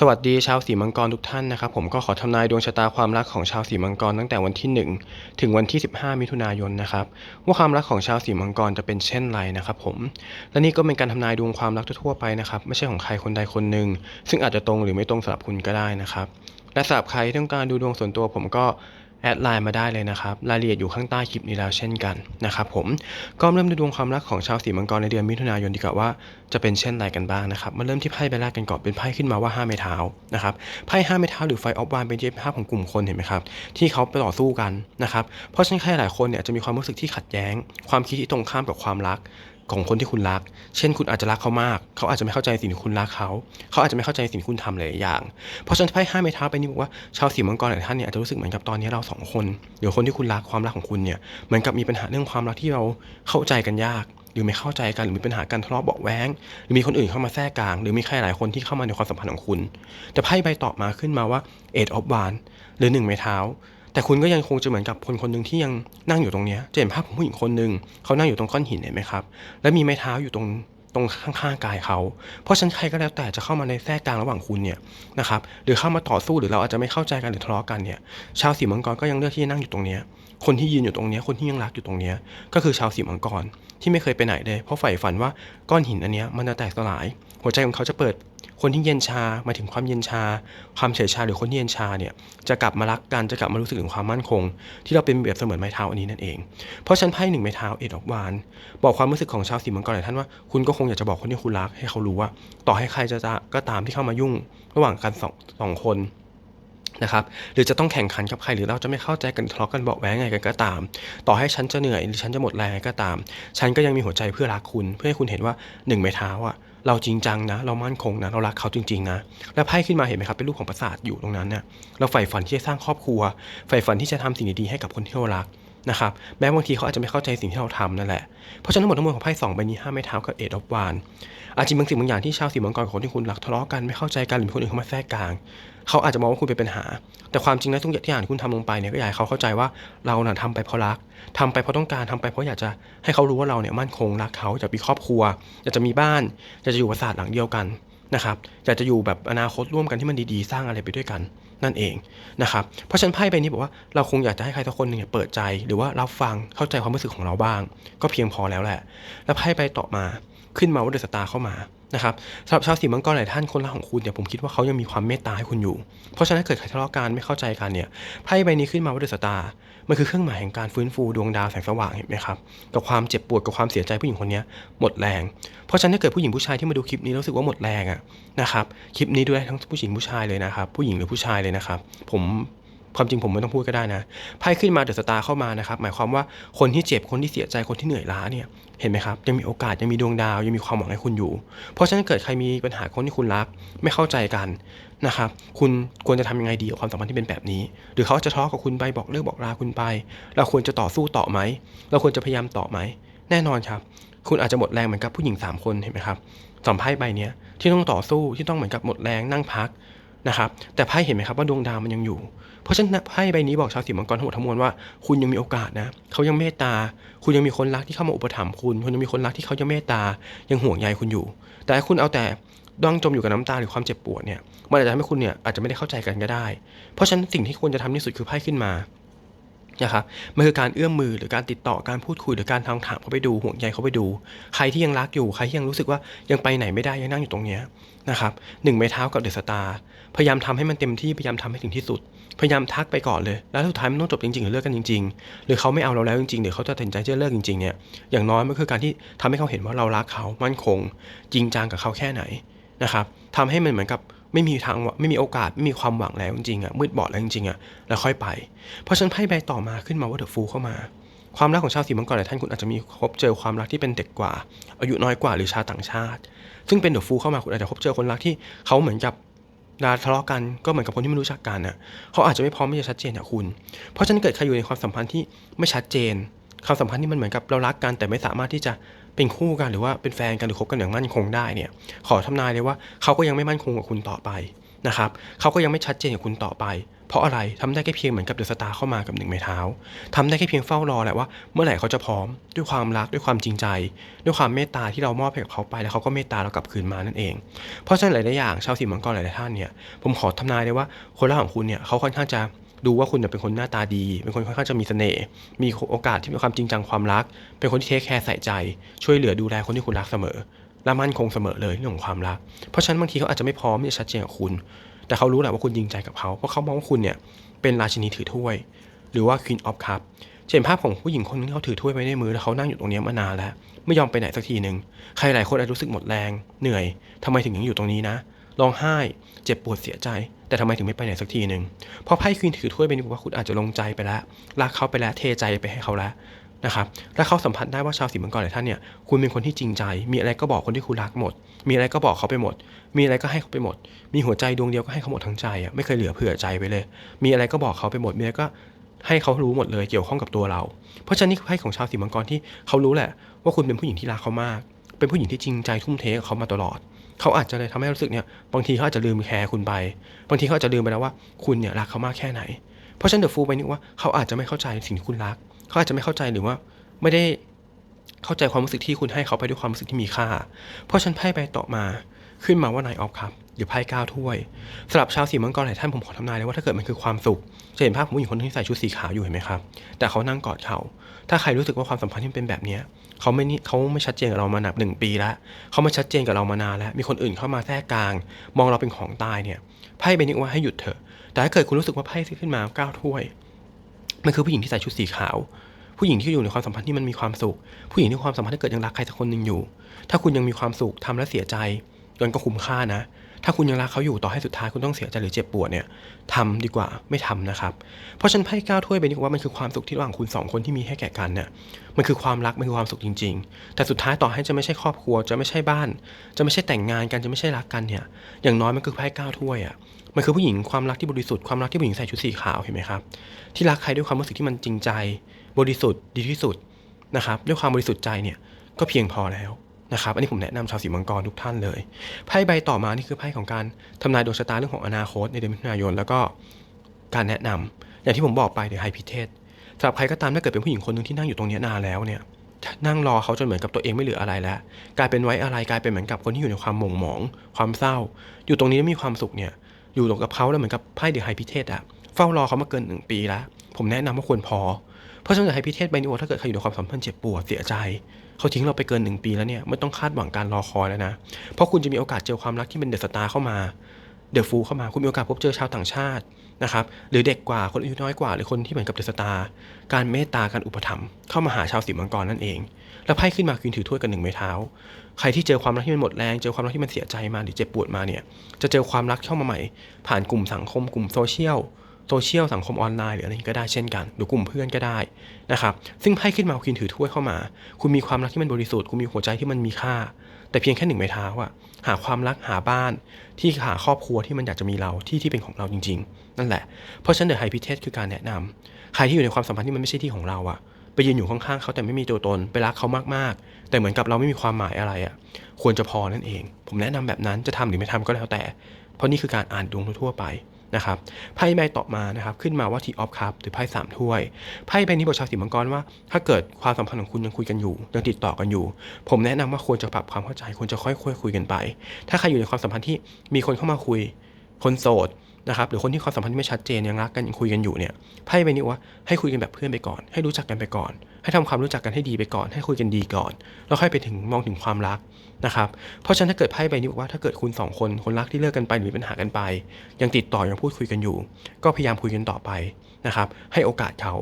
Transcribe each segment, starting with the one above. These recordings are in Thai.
สวัสดีชาวสีมังกรทุกท่านนะครับผมก็ขอทำนายดวงชะตาความรักของชาวสีมังกรตั้งแต่วันที่ 1 ถึงวันที่ 15 มิถุนายนนะครับว่าความรักของชาวสีมังกรจะเป็นเช่นไรนะครับผมและนี่ก็เป็นการทำนายดวงความรักทั่วไปนะครับไม่ใช่ของใครคนใดคนหนึ่งซึ่งอาจจะตรงหรือไม่ตรงสำหรับคุณก็ได้นะครับและสำหรับใครที่ต้องการดูดวงส่วนตัวผมก็ แอดไลน์มาได้เลยนะครับ รายละเอียดอยู่ข้างใต้คลิปนี้แล้วเช่นกันนะครับผมก็เริ่มด้วยดวงความรักของชาวสีมังกรในเดือนมิถุนายนดีกว่าว่าจะเป็นเช่นไรกันบ้างนะครับมาเริ่มที่ไพ่ใบแรกกันก่อนเป็นไพ่ขึ้นมาว่า5ไม้เท้านะครับไพ่5ไม้เท้าหรือไฟออฟวานเป็นเจภาพของกลุ่มคนเห็นไหมครับที่เขาไปต่อสู้กันนะครับเพราะฉะนั้นใครหลายคนเนี่ยจะมีความรู้สึกที่ขัดแย้ง ความคิดที่ตรงข้ามกับความรัก ของคนที่คุณรัก เช่น คุณอาจจะรักเขามาก เขาอาจจะไม่เข้าใจสิ่งที่คุณรักเขา เขาอาจจะไม่เข้าใจสิ่งที่คุณทำหลายอย่าง เพราะฉะนั้นไพ่ห้าไม้เท้าไปนี้บอกว่าชาวสีมังกรหลายท่านเนี่ยอาจจะรู้สึกเหมือนกับตอนนี้เราสองคนหรือคนที่คุณรักความรักของคุณเนี่ยเหมือนกับมีปัญหาเรื่องความรักที่เราเข้าใจกันยาก หรือไม่เข้าใจกันหรือมีปัญหาการทะเลาะเบาะแว้ง หรือมีคนอื่นเข้ามาแทรกกลาง หรือมีใครหลายคนที่เข้ามาในความสัมพันธ์ของคุณ แต่ไพ่ใบต่อมาขึ้นมาว่า Eight of Wands หรือหนึ่งไม้เท้า แต่คุณก็ยังคงจะเหมือนกับคนคนหนึ่งที่ยังนั่งอยู่ตรงเนี้ยจะเห็นภาพของผู้หญิงคนหนึ่งเขานั่งอยู่ตรงก้อนหินเห็นไหมครับ และมีไม้เท้าอยู่ตรงตรงข้างๆกายเขา เพราะฉะนันใครก็แล้วแต่จะเข้ามาในแทรกกลางระหว่างคุณเนี่ยนะครับหรือเข้ามาต่อสู้หรือเราอาจจะไม่เข้าใจกันหรือทะเลาะกันเนี่ยชาวสีมังกรก็ยังเลือกที่จะนั่งอยู่ตรงเนี้ยคนที่ยืนอยู่ตรงนี้คนที่ยังรักอยู่ตรงนี้ก็คือชาวสีมังกรที่ไม่เคยไปไหนเลยเพราะใฝ่ฝันว่าก้อนหินอันเนี้ยมันจะแตกสลาย หัวใจของเขาจะเปิด คนที่เย็นชามาถึงความเย็นชา ความเฉยชาหรือคนที่เย็นชาเนี่ยจะกลับมารักกันจะกลับมารู้สึกถึงความมั่นคง ที่เราเป็นเปรียบเสมือนไม้เท้าอันนี้นั่นเอง เพราะฉันไพ่หนึ่งไม้เท้าเอ็ดออกวานบอกความรู้สึกของชาวสีมังกรหลายท่านว่าคุณก็คงอยากจะบอกคนที่คุณรักให้เขารู้ว่า ต่อให้ใครจะจะก็ตามที่เข้ามายุ่ง ระหว่างกันสองสองคนนะครับหรือจะต้องแข่งขันกับใครหรือเราจะไม่เข้าใจกันทะเลาะกันเบาะแว้งไงกันก็ตาม ต่อให้ฉันจะเหนื่อยหรือฉันจะหมดแรงก็ตาม ฉันก็ยังมีหัวใจเพื่อรักคุณ เพื่อให้คุณเห็นว่าหนึ่งไม้เท้าอะ เราจริงจังนะ เรามั่นคงนะ เรารักเขาจริงๆนะ แล้วไพ่ขึ้นมาเห็นไหมครับเป็นรูปของปราสาทอยู่ตรงนั้นเนี่ยเราใฝ่ฝันที่จะสร้างครอบครัวใฝ่ฝันที่จะทำสิ่งดีๆให้กับคนที่เรารัก นะครับแม้บางทีเขาอาจจะไม่เข้าใจสิ่งที่เราทำนั่นแหละ เพราะฉะนั้นทั้งหมดทั้งมวลของไพ่สองใบนี้ห้าไม้เท้ากับเอ็ดออฟวานอาจจะมีบางสิ่งบางอย่างที่ชาวสีมังกรคนที่คุณรักทะเลาะกันไม่เข้าใจกันหรือมีคนอื่นเข้ามาแทรกกลาง เขาอาจจะมองว่าคุณเป็นปัญหา แต่ความจริงแล้วทุกอย่างที่คุณทำลงไปเนี่ยก็อยากให้เขาเข้าใจว่าเราน่ะทำไปเพราะรักทำไปเพราะต้องการทำไปเพราะอยากจะให้เขารู้ว่าเราเนี่ยมั่นคงรักเขาอยากมีครอบครัวอยากจะมีบ้านอยากจะอยู่ปราสาทหลังเดียวกัน นะครับอยากจะอยู่แบบอนาคตร่วมกันที่มันดีๆ สร้างอะไรไปด้วยกันนั่นเองนะครับเพราะฉะนันไพ่ใบนี้บอกว่าเราคงอยากจะให้ใครสักคนหนึ่งเนี่ยเปิดใจ หรือว่ารับฟังเข้าใจความรู้สึกของเราบ้าง ก็เพียงพอแล้วแหละ แล้วไพ่ใบต่อมา ขึ้นมาว่าเดอะสตาร์เข้ามานะครับสำหรับชาวสีมังกรหลายท่านคนรักของคุณเนี่ยผมคิดว่าเขายังมีความเมตตาให้คุณอยู่ เพราะฉะนั้นเกิดใครทะเลาะกันไม่เข้าใจกันเนี่ยไพ่ใบนี้ขึ้นมาว่าเดอะสตาร์มันคือเครื่องหมายแห่งการฟื้นฟูดวงดาวแสงสว่างเห็นไหมครับกับความเจ็บปวดกับความเสียใจผู้หญิงคนนี้หมดแรง เพราะฉะนั้นถ้าเกิดผู้หญิงผู้ชายที่มาดูคลิปนี้แล้วรู้สึกว่าหมดแรงอะนะครับคลิปนี้ดูได้ทั้งผู้หญิงผู้ชายเลยนะครับผู้หญิงหรือผู้ชายเลยนะครับผม ความจริงผมไม่ต้องพูดก็ได้นะไพ่ขึ้นมาเดอะสตาร์เข้ามานะครับหมายความว่าคนที่เจ็บคนที่เสียใจคนที่เหนื่อยล้าเนี่ยเห็นไหมครับยังมีโอกาสยังมีดวงดาวยังมีความหวังให้คุณอยู่ เพราะฉะนั้นเกิดใครมีปัญหาคนที่คุณรักไม่เข้าใจกันนะครับคุณควรจะทำยังไงดีกับความสัมพันธ์ที่เป็นแบบนี้ หรือเขาจะทะเลาะกับคุณไปบอกเลิกบอกลาคุณไป เราควรจะต่อสู้ต่อไหมเราควรจะพยายามต่อไหมแน่นอนครับ คุณอาจจะหมดแรงเหมือนกับผู้หญิง 3 คนเห็นไหมครับสองไพ่ใบเนี้ยที่ต้องต่อสู้ที่ต้องเหมือนกับหมดแรงนั่งพัก นะครับแต่ไพ่เห็นไหมครับว่าดวงดาวมันยังอยู่ เพราะฉะนั้นไพ่ใบนี้บอกชาวสีมังกรทั้งหมดทั้งมวลว่าคุณยังมีโอกาสนะเขายังเมตตา คุณยังมีคนรักที่เข้ามาอุปถัมภ์คุณคุณยังมีคนรักที่เขายังเมตตายังห่วงใยคุณอยู่ แต่คุณเอาแต่ดังจมอยู่กับน้ำตาหรือความเจ็บปวดเนี่ยมันอาจจะทำให้คุณเนี่ยอาจจะไม่ได้เข้าใจกันก็ได้ เพราะฉะนั้นสิ่งที่ควรจะทำที่สุดคือไพ่ขึ้นมา นะครับมันคือการเอื้อมมือหรือการติดต่อการพูดคุยหรือการทางถามเขาไปดูห่วงใยเขาไปดู ใครที่ยังรักอยู่ใครที่ยังรู้สึกว่ายังไปไหนไม่ได้ยังนั่งอยู่ตรงเนี้ยนะครับหนึ่งไม้เท้ากับเดอะสตาร์พยายามทำให้มันเต็มที่พยายามทำให้ถึงที่สุด พยายามทักไปก่อนเลย แล้วสุดท้ายมันต้องจบจริงๆหรือเลิกกันจริง ๆ หรือเขาไม่เอาเราแล้วจริงๆหรือเขาจะตัดสินใจจะเลิกจริงๆเนี่ยอย่างน้อยมันคือการที่ทำให้เขาเห็นว่าเรารักเขามั่นคง จริงจังกับเขาแค่ไหนนะครับทำให้มันเหมือนกับ ไม่มีทางไม่มีโอกาสไม่มีความหวังแล้วจริงๆอะมืดบอดแล้วจริงๆอะแล้วค่อยไป เพราะฉะนั้นไพ่ใบต่อมาขึ้นมาว่าเดอะฟูเข้ามา ความรักของชาวสีมังกรหลายท่านคุณอาจจะมีพบเจอความรักที่เป็นเด็กกว่า อายุน้อยกว่าหรือชาวต่างชาติ ซึ่งเป็นเดอะฟูเข้ามาคุณอาจจะพบเจอคนรักที่เขาเหมือนกับเวลาทะเลาะกันก็เหมือนกับคนที่ไม่รู้จักกันน่ะเขาอาจจะไม่พร้อมที่จะชัดเจนกับคุณ เพราะฉะนั้นเกิดใครอยู่ในความสัมพันธ์ที่ไม่ชัดเจน ความสัมพันธ์ที่มันเหมือนกับเรารักกัน แต่ไม่สามารถที่จะเป็นคู่กันหรือว่าเป็นแฟนกันหรือคบกันอย่างมั่นคงได้เนี่ย ขอทำนายเลยว่าเขาก็ยังไม่มั่นคงกับคุณต่อไปนะครับเขาก็ยังไม่ชัดเจนกับคุณต่อไป เพราะอะไรทำได้แค่เพียงเหมือนกับเดอะสตาร์เข้ามากับหนึ่งไม้เท้าทำได้แค่เพียงเฝ้ารอแหละว่าเมื่อไหร่เขาจะพร้อมด้วยความรักด้วยความจริงใจ ด้วยความเมตตาที่เรามอบให้กับเขาไปแล้วเขาก็เมตตาเรากลับคืนมานั่นเอง เพราะฉะนั้นหลายๆอย่างชาวสีมังกรหลายๆท่านเนี่ยผมขอทำนายเลยว่าคนรักของคุณเนี่ยเขาค่อนข้างจะ ดูว่าคุณเป็นคนหน้าตาดี เป็นคนค่อนข้างจะมีเสน่ห์ มีโอกาสที่มีความจริงจังความรัก เป็นคนที่เทคแคร์ใส่ใจ ช่วยเหลือดูแลคนที่คุณรักเสมอ และมั่นคงเสมอเลยเรื่องของความรัก เพราะฉะนั้นบางทีเขาอาจจะไม่พร้อมที่จะชัดเจนกับคุณ แต่เขารู้แหละว่าคุณจริงใจกับเขา เพราะเขามองว่าคุณเนี่ยเป็นราชินีถือถ้วย หรือว่า Queen of Cup เห็นภาพของผู้หญิงคนนึงเขาถือถ้วยไว้ในมือแล้วเขานั่งอยู่ตรงนี้มานานแล้ว ไม่ยอมไปไหนสักทีหนึ่งใครหลายคนอาจรู้สึกหมดแรง เหนื่อยทำไมถึงยังอยู่ตรงนี้นะร้องไห้ เจ็บปวดเสียใจ แต่ทำไมถึงไม่ไปไหนสักทีหนึ่งเพราะไพ่ควีนถือถ้วยเป็นว่าคุณอาจจะลงใจไปแล้วรักเขาไปแล้วเทใจไปให้เขาแล้วนะครับและเขาสัมผัสได้ว่าชาวสีมังกรหลายท่านเนี่ยคุณเป็นคนที่จริงใจ มีอะไรก็บอกคนที่คุณรักหมด มีอะไรก็บอกเขาไปหมด มีอะไรก็ให้เขาไปหมด มีหัวใจดวงเดียวก็ให้เขาหมดทั้งใจอะไม่เคยเหลือเผื่อใจไปเลย มีอะไรก็บอกเขาไปหมดมีอะไรก็ให้เขารู้หมดเลยเกี่ยวข้องกับตัวเรา เพราะฉะนั้นนี่คือไพ่ของชาวสีมังกรที่เขารู้แหละ ว่าคุณเป็นผู้หญิงที่รักเขามาก เป็นผู้หญิงที่จริงใจทุ่มเทกับเขามาตลอด เขาอาจจะเลยทำให้รู้สึกเนี่ยบางทีเขาอาจจะลืมแคร์คุณไป บางทีเขาอาจจะลืมไปแล้วว่าคุณเนี่ยรักเขามากแค่ไหน เพราะฉะนันเดอะฟูไปนึกว่าเขาอาจจะไม่เข้าใจสิ่งที่คุณรัก เขาอาจจะไม่เข้าใจหรือว่าไม่ได้เข้าใจความรู้สึกที่คุณให้เขาไปด้วยความรู้สึกที่มีค่า เพราะฉันไพ่ใบต่อมาขึ้นมาว่านายออฟครับ หรือไพ่ก้าวถ้วยสำหรับชาวสีมังกรหลายท่านผมขอทำนายเลยว่าถ้าเกิดมันคือความสุข จะเห็นภาพของผู้หญิงคนนึงที่ใส่ชุดสีขาวอยู่เห็นไหมครับ แต่เขานั่งกอดเขา ถ้าใครรู้สึกว่าความสัมพันธ์ที่เป็นแบบนี้เขาไม่เขาไม่ชัดเจนกับเรามาหนักหนึ่งปีแล้วเขาไม่ชัดเจนกับเรามานานแล้ว มีคนอื่นเข้ามาแทรกกลาง มองเราเป็นของตายเนี่ยไพ่เป็นนึกว่าให้หยุดเถอะ แต่ถ้าเกิดคุณรู้สึกว่าไพ่ที่ขึ้นมาก้าวถ้วยมันคือผู้หญิงที่ใส่ชุดสีขาวผู้หญิงที่อยู่ในความสัมพันธ์ที่มันมีความสุข ผู้หญิงที่ความสัมพันธ์ที่เกิดยังรักใครสักคนหนึ่งอยู่ ถ้าคุณยังมีความสุขทำแล้วเสียใจมันก็คุ้มค่านะ ถ้าคุณยังรักเขาอยู่ต่อให้สุดท้ายคุณต้องเสียใจหรือเจ็บปวดเนี่ยทำดีกว่าไม่ทำนะครับ เพราะฉันไพ่ก้าวถ้วยไปนี่ว่ามันคือความสุขที่ระหว่างคุณสองคนที่มีให้แก่กันเนี่ยมันคือความรักมันคือความสุขจริง ๆ แต่สุดท้ายต่อให้จะไม่ใช่ครอบครัวจะไม่ใช่บ้าน จะไม่ใช่แต่งงานกันจะไม่ใช่รักกันเนี่ยอย่างน้อยมันคือไพ่ก้าวถ้วยอะมันคือผู้หญิงความรักที่บริสุทธิ์ความรักที่ผู้หญิงใส่ชุดสีขาวเห็นไหมครับที่รักใครด้วยความรู้สึกที่มันจริงใจ บริสุทธิ์ดีที่สุดนะครับด้วยความบริสุทธิ์ใจเนี่ยก็เพียงพอแล้ว นะครับ อันนี้ผมแนะนำชาวสีมังกรทุกท่านเลยไพ่ใบต่อมานี่คือไพ่ของการทำนายดวงชะตาเรื่องของอนาคตในเดือนมิถุนายน แล้วก็การแนะนำอย่างที่ผมบอกไปเดี๋ยวไฮพิเทสสำหรับใครก็ตามถ้าเกิดเป็นผู้หญิงคนหนึ่งที่นั่งอยู่ตรงนี้นานแล้วเนี่ยนั่งรอเขาจนเหมือนกับตัวเองไม่เหลืออะไรแล้ว กลายเป็นไว้อะไรกลายเป็นเหมือนกับคนที่อยู่ในความหม่งหมอง ความเศร้า อยู่ตรงนี้แล้วมีความสุขเนี่ยอยู่ตรงกับเขาแล้วเหมือนกับไพ่เดือไฮพิเทสอะเฝ้ารอเขามาเกินหนึ่งปีแล้ว ผมแนะนำว่าควรพอ เพราะฉะนั้นไฮพิเทสใบนี้ว่าถ้าเกิดใครอยู่ในความสัมพันธ์เจ็บปวดเสียใจ เขาทิ้งเราไปเกินหนึ่งปีแล้วเนี่ยไม่ต้องคาดหวังการรอคอยแล้วนะ เพราะคุณจะมีโอกาสเจอความรักที่เป็นเดอะสตาร์เข้ามาเดอะฟูเข้ามาคุณมีโอกาสพบเจอชาวต่างชาตินะครับหรือเด็กกว่าคนอายุน้อยกว่า หรือคนที่เหมือนกับเดอะสตาร์การเมตตาการอุปถัมภ์เข้ามาหาชาวสีมังกรนั่นเอง แล้วไพ่ขึ้นมาคืนถือถ้วยกันหนึ่งไม้เท้า ใครที่เจอความรักที่มันหมดแรงเจอความรักที่มันเสียใจมาหรือเจ็บปวดมาเนี่ยจะเจอความรักเข้ามาใหม่ ผ่านกลุ่มสังคมกลุ่มโซเชียล โซเชียลสังคมออนไลน์หรืออะไรก็ได้เช่นกัน หรือกลุ่มเพื่อนก็ได้นะครับซึ่งไพ่ขึ้นมาคุณถือถ้วยเข้ามา คุณมีความรักที่มันบริสุทธิ์คุณมีหัวใจที่มันมีค่า แต่เพียงแค่หนึ่งไม้เท้าอะหาความรักหาบ้าน ที่หาครอบครัวที่มันอยากจะมีเราที่ที่เป็นของเราจริง ๆ นั่นแหละเพราะฉะนั้นเดอะไฮพิเทสคือการแนะนำใครที่อยู่ในความสัมพันธ์ที่มันไม่ใช่ที่ของเราอะไปยืนอยู่ข้างๆเขาแต่ไม่มีตัวตนไปรักเขามากๆ แต่เหมือนกับเราไม่มีความหมายอะไรอะควรจะพอนั่นเอง ผมแนะนำแบบนั้นจะทำหรือไม่ทำก็แล้วแต่ เพราะนี่คือการอ่านดวงทั่วไป นะครับไพ่ใบต่อมานะครับขึ้นมาว่าทีออฟคัพหรือไพ่สามถ้วยไพ่ใบนี้บอกชาวสีมังกรว่า ถ้าเกิดความสัมพันธ์ของคุณยังคุยกันอยู่ยังติดต่อกันอยู่ ผมแนะนำว่าควรจะปรับความเข้าใจควรจะค่อยๆคุยกันไป ถ้าใครอยู่ในความสัมพันธ์ที่มีคนเข้ามาคุย คนโสด นะครับหรือคนที่ความสัมพันธ์ที่ไม่ชัดเจนยังรักกันยังคุยกันอยู่เนี่ยไพ่ใบนี้ว่าให้คุยกันแบบเพื่อนไปก่อน ให้รู้จักกันไปก่อน ให้ทำความรู้จักกันให้ดีไปก่อน ให้คุยกันดีก่อนแล้วค่อยไปถึงมองถึงความรักนะครับเพราะฉะนั้นถ้าเกิดไพ่ใบนี้บอกว่าถ้าเกิดคุณสองคนคนรักที่เลิกกันไปหรือมีปัญหากันไป ยังติดต่อยังพูดคุยกันอยู่ ก็พยายามคุยกันต่อไปนะครับให้โอกาสเขา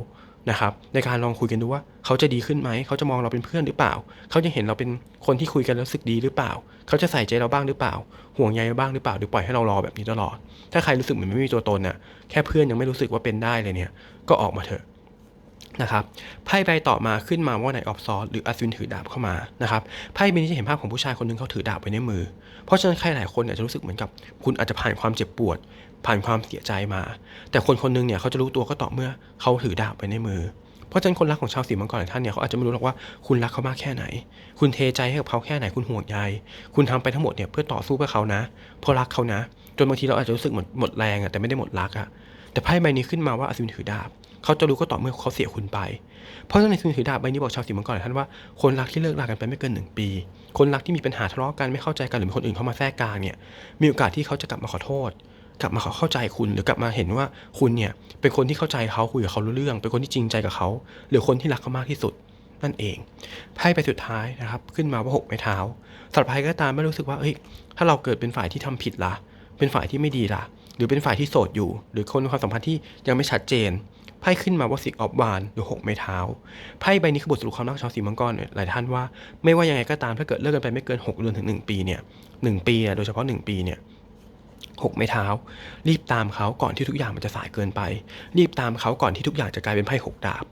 นะครับในการลองคุยกันดูว่าเขาจะดีขึ้นไหม เขาจะมองเราเป็นเพื่อนหรือเปล่า เขาจะเห็นเราเป็นคนที่คุยกันแล้วรู้สึกดีหรือเปล่า เขาจะใส่ใจเราบ้างหรือเปล่า ห่วงใยเราบ้างหรือเปล่าหรือปล่อยให้เรารอแบบนี้ตลอด ถ้าใครรู้สึกเหมือนไม่มีตัวตนน่ะแค่เพื่อนยังไม่รู้สึกว่าเป็นได้เลยเนี่ยก็ออกมาเถอะนะครับไพ่ใบต่อมาขึ้นมาว่าในออฟซอสหรืออัศวินถือดาบเข้ามานะครับไพ่ใบนี้จะเห็นภาพของผู้ชายคนหนึงเขาถือดาบไว้ในมือ เพราะฉะนั้นใครหลายคนเนี่ยจะรู้สึกเหมือนกับ คุณอาจจะผ่านความเจ็บปวด ผ่านความเสียใจมา แต่คนคนหนึงเนี่ยเขาจะรู้ตัวก็ต่อเมื่อเขาถือดาบไว้ในมือ เพราะฉะนั้นคนรักของชาวสีมังกรหลายท่านเนี่ยเขาอาจจะไม่รู้หรอกว่าคุณรักเขามากแค่ไหน คุณเทใจให้กับเขาแค่ไหนคุณห่วงใยคุณทำไปทั้งหมดเนี่ยเพื่อต่อสู้เพื่อเขานะ เพราะรักเขานะ จนบางทีเราอาจจะรู้สึกหมดหมดแรงอะแต่ไม่ได้หมดรักอะแต่ไพ่ใบนี้ขึ้นมาว่าอัศวินถือดาบเขาจะรู้ก็ต่อเมื่อเขาเสียคุณไป เพราะฉะนั้นอัศวินถือดาบใบนี้บอกชาวสีมังกรหลายท่านว่าคนรักที่เลิกรากันไปไม่เกินหนึ่งปี คนรักที่มีปัญหาทะเลาะกันไม่เข้าใจกันหรือมีคนอื่นเข้ามาแทรกกลางเนี่ยมีโอกาสที่เขาจะกลับมาขอโทษ กลับมาเข้าใจคุณ หรือกลับมาเห็นว่าคุณเนี่ยเป็นคนที่เข้าใจเขาคุยกับเขารู้เรื่อง เป็นคนที่จริงใจกับเขา หรือคนที่รักเขามากที่สุดนั่นเองไพ่ไปสุดท้ายนะครับ ขึ้นมาว่าหกไม้เท้าสำหรับใครก็ตามไม่รู้สึกว่าเอ้ยถ้าเราเกิดเป็นฝ่ายที่ทำผิดล่ะ เป็นฝ่ายที่ไม่ดีล่ะ หรือเป็นฝ่ายที่โสดอยู่ หรือคนมีความสัมพันธ์ที่ยังไม่ชัดเจนไพ่ขึ้นมาว่าสิกออฟวานหรือหกไม้เท้าไพ่ใบนี้คือบทสรุปความรักชาวสีมังกรเนี่ยหลายท่านว่า ไม่ว่ายังไงก็ตามถ้าเกิดเลิกกันไปไม่เกินหกเดือนถึงหนึ่งปีเนี่ยหปีอะโดยเฉพาะหนึ่งปีเนี่ย หกไม้เท้า รีบตามเขาก่อนที่ทุกอย่างมันจะสายเกินไป รีบตามเขาก่อนที่ทุกอย่างจะกลายเป็นไพ่หกดาบ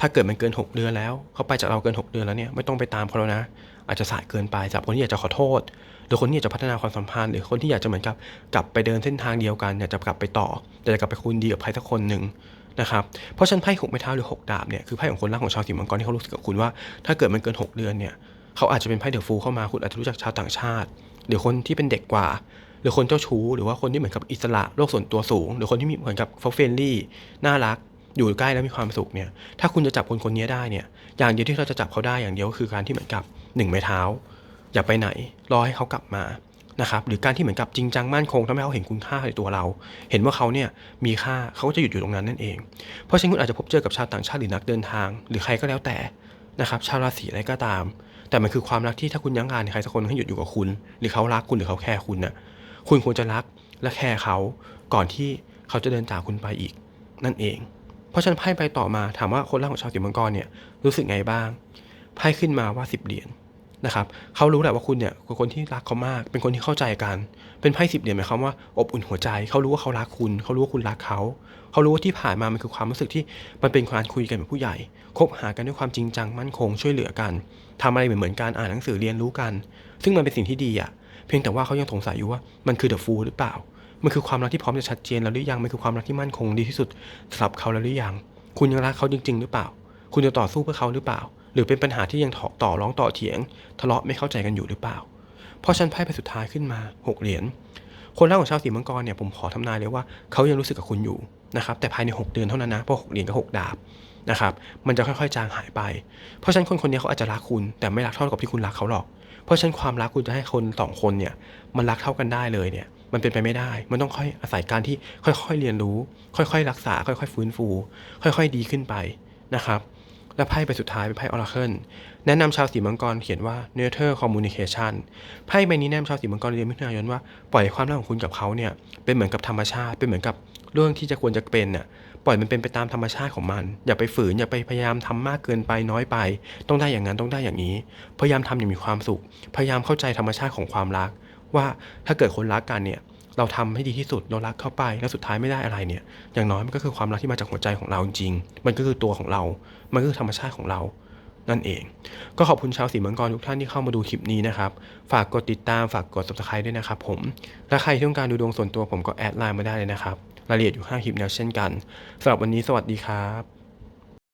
ถ้าเกิดมันเกิน 6 เดือนแล้วเขาไปจากเราเกิน 6 เดือนแล้วเนี่ยไม่ต้องไปตามเขาแล้วนะ อาจจะสายเกินไปสำหรับคนที่อยากจะขอโทษ หรือคนที่อยากจะพัฒนาความสัมพันธ์หรือคนที่อยากจะเหมือนกับกลับไปเดินเส้นทางเดียวกันอยากจะกลับไปต่ออยากจะกลับไปคุยดีกับใครสักคนหนึ่งนะครับเพราะฉะนันไพ่หกไม้เท้าหรือหกดาบเนี่ยคือไพ่ของคนรักของชาวสีมังกรที่เขารู้สึกกับคุณว่า ถ้าเกิดมันเกิน 6 เดือนเนี่ยเขาอาจจะเป็นไพ่เดอะฟูเข้ามาคุณอาจจะรู้จักชาวต่างชาติ หรือคนที่เป็นเด็กกว่า หรือคนเจ้าชู้ หรือว่าคนที่เหมือนกับอิสระโลกส่วนตัวสูง หรือคนที่มีเหมือนกับเขาเฟรนลี่น่ารัก อยู่ใกล้แล้วมีความสุขเนี่ย ถ้าคุณจะจับคนคนนี้ได้เนี่ย อย่างเดียวที่เราจะจับเขาได้อย่างเดียวก็คือการที่เหมือนกับหนึ่งไม้เท้า อย่าไปไหน รอให้เขากลับมานะครับหรือการที่เหมือนกับจริงจังมั่นคงทำให้เขาเห็นคุณค่าในตัวเรา เห็นว่าเขาเนี่ยมีค่าเขาก็จะหยุดอยู่ตรงนั้นนั่นเอง เพราะฉะนั้นคุณอาจจะพบเจอกับชาวต่างชาติหรือนักเดินทาง หรือใครก็แล้วแต่นะครับชาวราศีอะไรก็ตาม แต่มันคือความรักที่ถ้าคุณยั้งงานใครสักคนให้หยุดอยู่กับคุณ หรือเขารักคุณหรือเขาแคร์คุณน่ะ คุณควรจะรักและแคร์เขาก่อนที่เขาจะเดินจากคุณไปอีก นั่นเอง เพราะฉะนั้นไพ่ไปต่อมาถามว่าคนรักของชาวสีมังกรเนี่ยรู้สึกไงบ้างไพ่ขึ้นมาว่าสิบเหรียญนะครับเขารู้แหละว่าคุณเนี่ยเป็นคนที่รักเขามาก เป็นคนที่เข้าใจกัน เป็นไพ่สิบเหรียญหมายความว่าอบอุ่นหัวใจ เขารู้ว่าเขารักคุณ เขารู้ว่าคุณรักเขา เขารู้ว่าที่ผ่านมามันคือความรู้สึกที่มันเป็นการคุยกันแบบผู้ใหญ่ คบหากันด้วยความจริงจังมั่นคงช่วยเหลือกันทำอะไรเหมือนเหมือนกันอ่านหนังสือเรียนรู้กัน ซึ่งมันเป็นสิ่งที่ดีอะ เพียงแต่ว่าเขายังสงสัยอยู่ว่ามันคือเดอะฟูลหรือเปล่า มันคือความรักที่พร้อมจะชัดเจนแล้วหรือยัง มันคือความรักที่มั่นคงดีที่สุดสำหรับเขาแล้วหรือยัง คุณยังรักเขาจริง ๆ หรือเปล่า คุณจะต่อสู้เพื่อเขาหรือเปล่า หรือเป็นปัญหาที่ยังต่อต่อร้องต่อเถียง ทะเลาะไม่เข้าใจกันอยู่หรือเปล่า เพราะฉันไพ่ไปสุดท้ายขึ้นมาหกเหรียญ คนรักของชาวสีมังกรเนี่ยผมขอทำนายเลยว่าเขายังรู้สึกกับคุณอยู่นะครับ แต่ภายใน 6 เดือนเท่านั้นนะเพราะหกเหรียญกับหกดาบนะครับ มันจะค่อยๆ จางหายไป เพราะฉะนั้นคนคนนี้เขาอาจจะรักคุณ แต่ไม่รักเท่ากับที่คุณรักเขาหรอก เพราะฉะนั้นความรักคุณจะให้คนสองคนเนี่ยมันรักเท่ากันได้เลยเนี่ยมันเป็นไปไม่ได้ มันต้องค่อยอาศัยการที่ค่อยๆเรียนรู้ ค่อยๆ รักษา ค่อยๆ ฟื้นฟู ค่อยๆ ดีขึ้นไปนะครับ และไพ่ใบสุดท้ายเป็นไพ่ออราเคิลแนะนำชาวสีมังกรเขียนว่า Neutral Communication ไพ่ใบนี้แนะนำชาวสีมังกรเรียนมิถุนายนว่าปล่อยความรักของคุณกับเขาเนี่ยเป็นเหมือนกับธรรมชาติ เป็นเหมือนกับเรื่องที่จะควรจะเป็นน่ะ ปล่อยมันเป็นไปตามธรรมชาติของมัน อย่าไปฝืนอย่าไปพยายามทำมากเกินไปน้อยไป ต้องได้อย่างนั้นต้องได้อย่างนี้ พยายามทำอย่างมีความสุข พยายามเข้าใจธรรมชาติของความรัก ว่าถ้าเกิดคนรักกันเนี่ยเราทำให้ดีที่สุดเรารักเข้าไปแล้วสุดท้ายไม่ได้อะไรเนี่ยอย่างน้อยมันก็คือความรักที่มาจากหัวใจของเราจริง มันก็คือตัวของเรา มันก็คือธรรมชาติของเรานั่นเอง ก็ขอบคุณชาวสีมังกรทุกท่านที่เข้ามาดูคลิปนี้นะครับ ฝากกดติดตามฝากกด subscribe ด้วยนะครับผมและใครที่ต้องการดูดวงส่วนตัวผมก็แอดไลน์มาได้เลยนะครับ รายละเอียดอยู่ข้างคลิปแล้วเช่นกันสำหรับวันนี้สวัสดีครับ